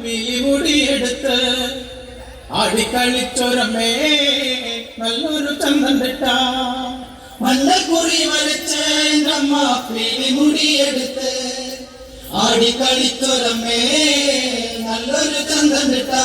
വീമുടിയെടുത്ത് അടിക്കളിച്ചൊരമേ നല്ലൊരു ചന്തം കിട്ട മല്ലക്കുറി വരച്ച് നമ്മ വീമുടിയെടുത്ത് ആടിക്കളിച്ചൊരമേ നല്ലൊരു ചന്തം കിട്ടാ